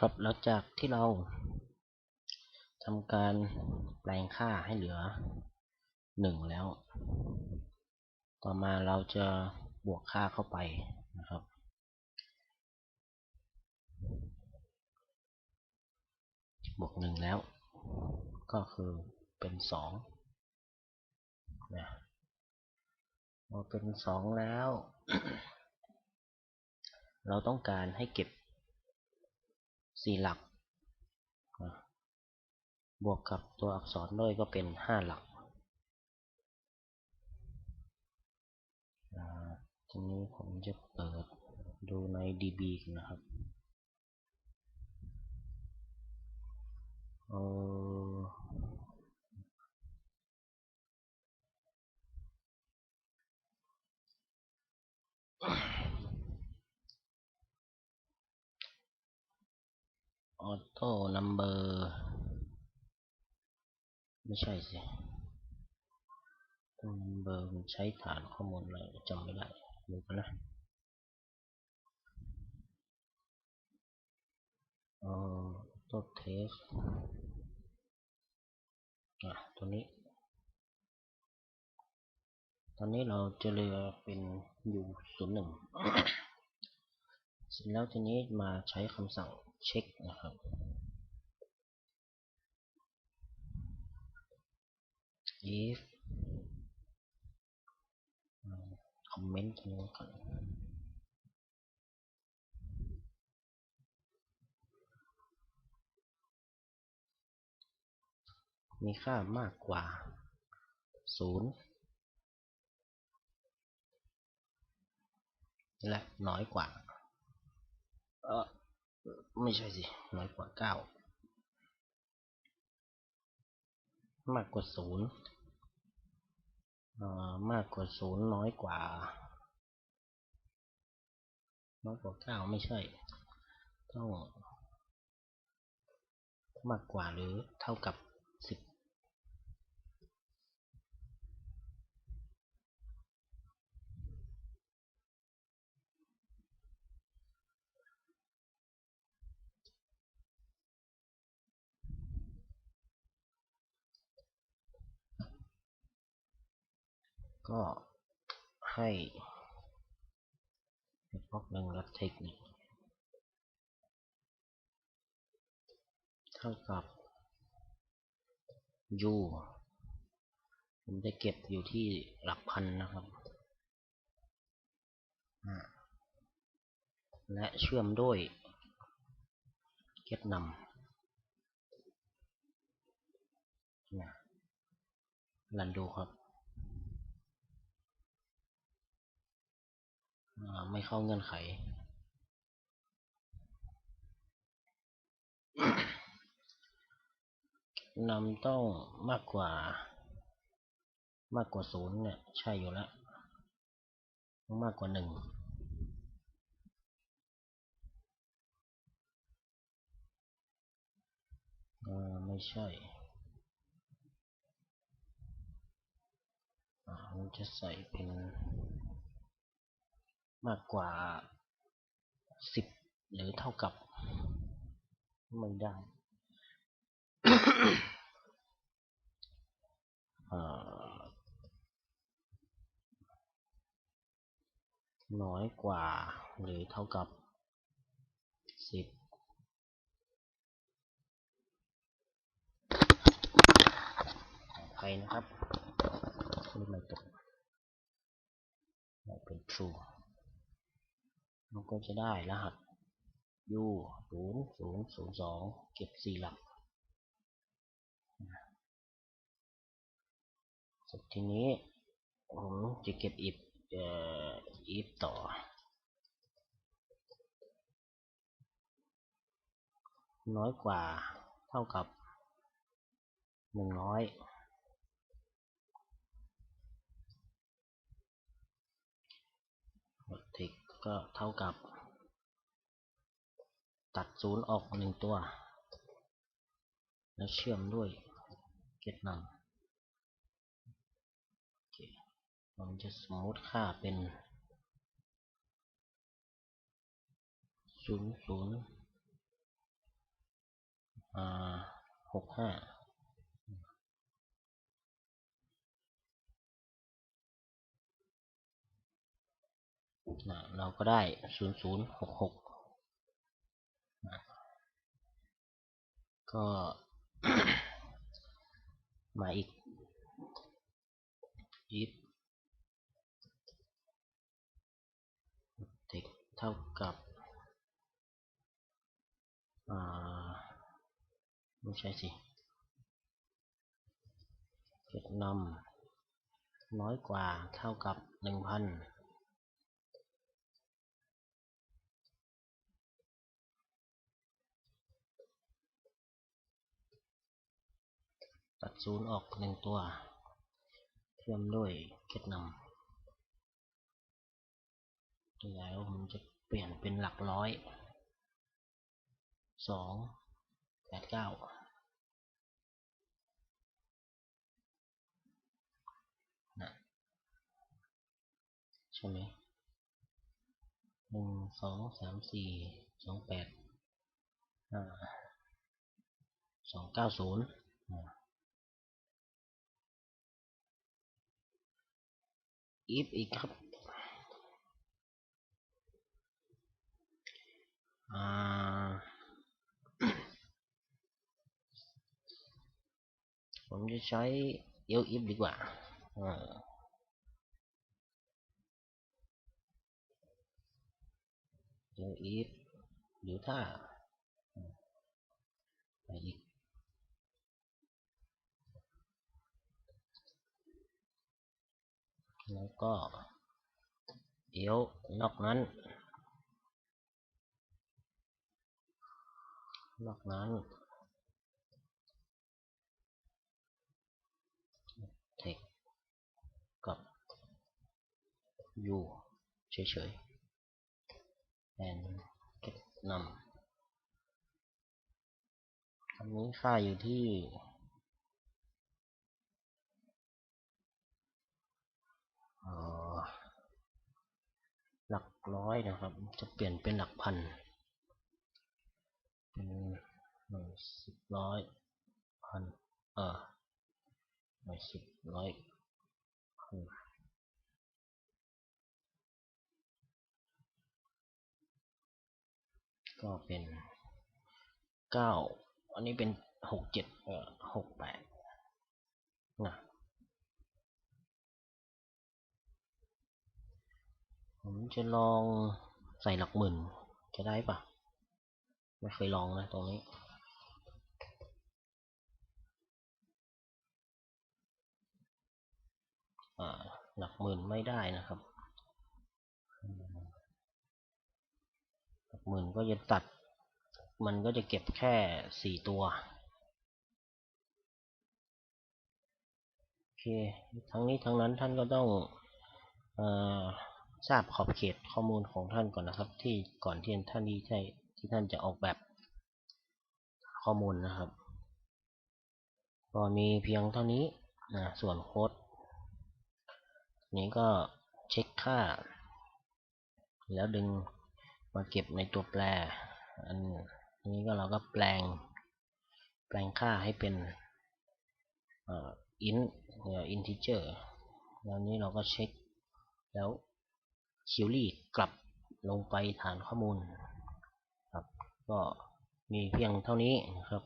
ครับหลังจากที่เราทำการแปลงค่าให้เหลือหนึ่งแล้ว ต่อมาเราจะบวกค่าเข้าไปนะครับ บวกหนึ่งแล้ว ก็คือเป็นสองนะพอเป็นสองแล้ว เราต้องการให้เก็บ สี่หลัก บวกกับตัวอักษรด้วยก็เป็นห้าหลักทีนี้ผมจะเปิดดูใน DB นะครับเออ ออโต้นัมเบอร์ไม่ใช่สินัมเบอร์มันใช้ฐานข้อมูลอะไรจำไม่ได้ดูกันนะออโต้เทสอะตัวนี้ ตอนนี้เราจะเรือเป็นอยู่ศูนย์หนึ่งเสร็จแล้วทีนี้มาใช้คำสั่ง เช็คนะครับ if คอมเมนต์ตรงนี้ก่อนมีค่ามากกว่าศูนย์และน้อยกว่า เออ ไม่ใช่สิ น้อยกว่าเก้ามากกว่าศูนย์มากกว่าศูนย์น้อยกว่า น้อยกว่าเก้าไม่ใช่ ต้อง มากกว่าหรือเท่ากับสิบ ก็ให้พวกหนึ่งรับเทคนิคเท่ากับ u ผมจะเก็บอยู่ที่หลักพันนะครับ และเชื่อมด้วยเก็ตนำรันดูครับ ไม่เข้าเงื่อนไข นำต้องมากกว่า มากกว่าศูนย์เนี่ย ใช่อยู่แล้ว มากกว่าหนึ่งไม่ใช่มันจะใส่เป็น มากกว่าสิบหรือเท่ากับ ไม่ได้น้อยกว่าหรือเท่ากับสิบใครนะครับไม่ตกไม่เป็น true มันก็จะได้รหัส u ศูนย์ศูนย์ศูนย์สองเก็บสี่หลัก สุดทีนี้ผมจะเก็บ if เอ่อ if ต่อ น้อยกว่าเท่ากับหนึ่งร้อยทิ ก็เท่ากับ ตัดศูนย์ออกหนึ่งตัว แล้วเชื่อมด้วยเกตนำผมจะสมมติค่าเป็นศูนย์ศูนย์หกห้า นะเราก็ได้ศูนย์ศูนย์หกหกก็มาอีก if เด็กเท่ากับอ่าไม่ใช่สิเจ็ดนำน้อยกว่าเท่ากับหนึ่งพัน ตัดศูนย์ออกหนึ่งตัวเชื่อมด้วยเจ็ดนำแล้วมันจะเปลี่ยนเป็นหลักร้อยสองแปดเก้านะใช่ไหมหนึ่งสองสามสี่สองแปดสองเก้าศูนย์ อีฟอีกครับผมจะใช้เอลอิฟดีกว่าเออเอลอิฟหรือถ้าไปอีก แล้วก็เอลนอกนั้น นอกนั้นเทคกับ u เฉยๆ and get num อันนี้ค่าอยู่ที่เอ่อ หลักร้อยนะครับ จะเปลี่ยนเป็นหลักพัน เป็นหน่วยสิบร้อยพันเออหน่วยสิบร้อยพันก็เป็นเก้าอันนี้เป็นหกเจ็ดเออหกแปดนะ ผมจะลองใส่หลักหมื่น จะได้ปะไม่เคยลองนะตรงนี้ หลักหมื่นไม่ได้นะครับ หลักหมื่นก็จะตัด มันก็จะเก็บแค่สี่ตัว โอเค ทั้งนี้ทั้งนั้นท่านก็ต้อง เออ ทราบขอบเขตข้อมูลของท่านก่อนนะครับ ที่ก่อนที่ท่านที่ใช่ที่ท่านจะออกแบบข้อมูลนะครับก็มีเพียงเท่านี้นะส่วนโค้ดนี้ก็เช็คค่า แล้วดึงมาเก็บในตัวแปร อันนี้ก็เราก็แปลง แปลงค่าให้เป็นอ่อ int เนี่ย integer แล้วนี้เราก็เช็คแล้ว คิวรี่กลับลงไปฐานข้อมูลครับ ก็มีเพียงเท่านี้นะครับ